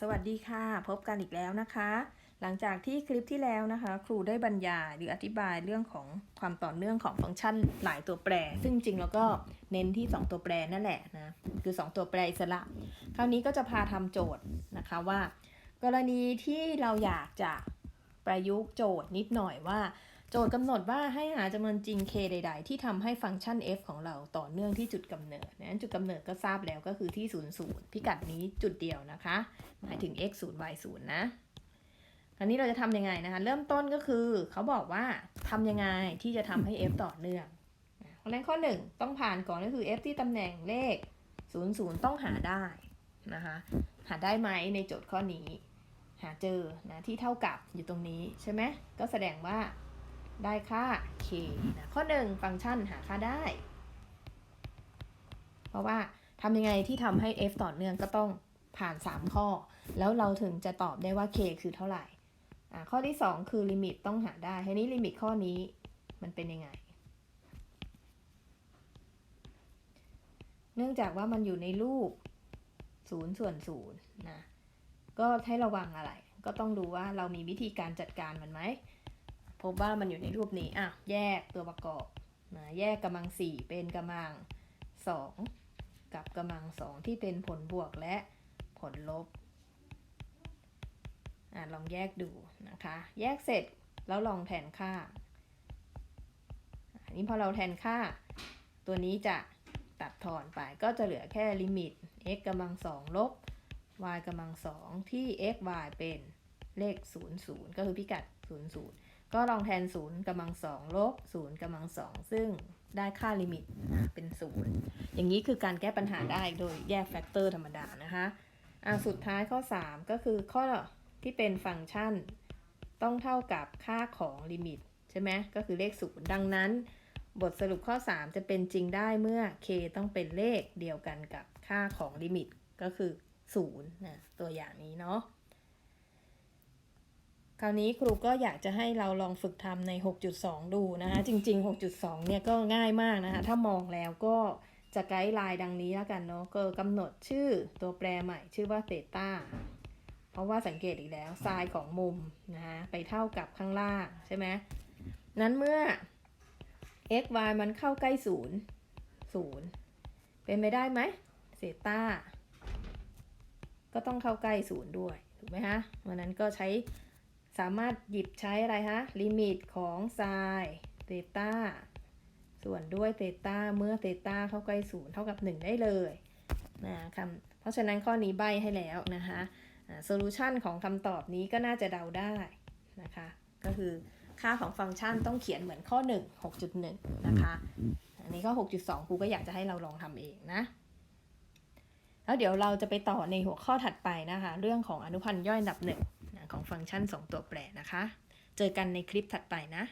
สวัสดีค่ะ พบกันอีกแล้วนะคะ หลังจากที่คลิปที่แล้วนะคะ ครูได้บรรยายหรืออธิบายเรื่องของความต่อเนื่องของฟังก์ชันหลายตัวแปร ซึ่งจริงแล้วก็เน้นที่ 2 ตัวแปรนั่นแหละนะคือ 2 ตัวแปรอิสระ คราวนี้ก็จะพาทำโจทย์นะคะว่า กรณีที่เราอยากจะประยุกต์โจทย์นิดหน่อยว่า โจทย์กำหนดว่าให้หาจำนวนจริง k ใด ๆ ที่ทำให้ฟังก์ชัน f ของเราต่อเนื่องที่จุดกำเนิดนั้นจุดกำเนิดก็ทราบแล้วก็คือที่ 0 0 พิกัดนี้จุดเดียวนะคะ หมายถึง x 0 y 0นะคราวนี้เราจะทำยังไงนะคะ เริ่มต้นก็คือเขาบอกว่าทำยังไงที่จะทำให้ f ต่อเนื่องเพราะฉะนั้นข้อ 1 ต้องผ่านก่อนก็คือ f ที่ตำแหน่งเลข 0 0 ต้องหาได้นะคะหาได้ไหมในโจทย์ข้อนี้ หาเจอนะที่เท่ากับอยู่ตรงนี้ใช่ไหมก็แสดงว่า ได้ค่า k นะข้อ 1 ฟังก์ชันหาค่าได้ เพราะว่าทำยังไงที่ทำให้ f ต่อเนื่องก็ต้องผ่าน 3 ข้อ แล้วเราถึงจะตอบได้ว่า k คือเท่าไหร่ ข้อที่ 2 คือลิมิตต้องหาได้ทีนี้ลิมิตข้อนี้มันเป็นยังไง เนื่องจากว่ามันอยู่ในรูป0ส่วน0นะ ก็ให้ระวังอะไร ก็ต้องดูว่าเรามีวิธีการจัดการมันไหม พบว่ามันอยู่ในรูปนี้อะแยกตัวประกอบนะแยกกำลัง4เป็นกำลัง2กับกำลัง2ที่เป็นผลบวกและผลลบอะลองแยกดูนะคะ แยกเสร็จแล้วลองแทนค่าอันนี้พอเราแทนค่า ตัวนี้จะตัดทอนไปก็จะเหลือแค่ลิมิต x กำลัง2ลบ y กำลัง2ที่ x y เป็นเลข 0 0 ก็คือพิกัด 0 0 ก็ลองแทน 0กำลัง2ลบ0กำลัง2ซึ่งได้ค่าลิมิตเป็น 0 อย่างนี้คือการแก้ปัญหาได้โดยแยกแฟกเตอร์ธรรมดานะคะอะสุดท้ายข้อ 3 ก็คือข้อที่เป็นฟังก์ชัน ต้องเท่ากับค่าของลิมิต ใช่ไหมก็คือเลข 0 ดังนั้น บทสรุปข้อ 3 จะเป็นจริงได้เมื่อ k ต้องเป็นเลขเดียวกันกับค่าของลิมิตก็คือ0นะตัวอย่างนี้เนาะ คราวนี้ครูก็อยากจะให้เราลองฝึกทำใน 6.2 ดูนะคะ จริง ๆ 6.2 เนี่ยก็ง่ายมากนะคะ ถ้ามองแล้วก็จะไกด์ไลน์ดังนี้แล้วกันเนาะก็กำหนดชื่อตัวแปรใหม่ชื่อว่าเตต้าเพราะว่าสังเกตอีกแล้วไซน์ของมุมนะคะไปเท่ากับข้างล่างใช่ไหมนั้นเมื่อ x y มันเข้าใกล้ศูนย์ศูนย์เป็นไปได้ไหมเซต้าก็ต้องเข้าใกล้ศูนย์ด้วยถูกไหมฮะวันนั้นก็ใช้ สามารถหยิบใช้อะไรฮะลิมิตของไซน์เตต้าส่วนด้วยเตต้าเมื่อเตต้าเข้าใกล้ศูนย์เท่ากับ 1 ได้เลยนะคำเพราะฉะนั้นข้อนี้ใบให้แล้วนะคะโซลูชันของคำตอบนี้ก็น่าจะเดาได้นะคะ ก็คือค่าของฟังก์ชันต้องเขียนเหมือนข้อ 1 6.1 นะคะ อันนี้ก็ 6.2ครูก็อยากจะให้เราลองทำเองนะ แล้วเดี๋ยวเราจะไปต่อในหัวข้อถัดไปนะคะ เรื่องของอนุพันธ์ย่อยอันดับหนึ่ง ของฟังก์ชัน 2 ตัวแปรนะคะ เจอกันในคลิปถัดไปนะ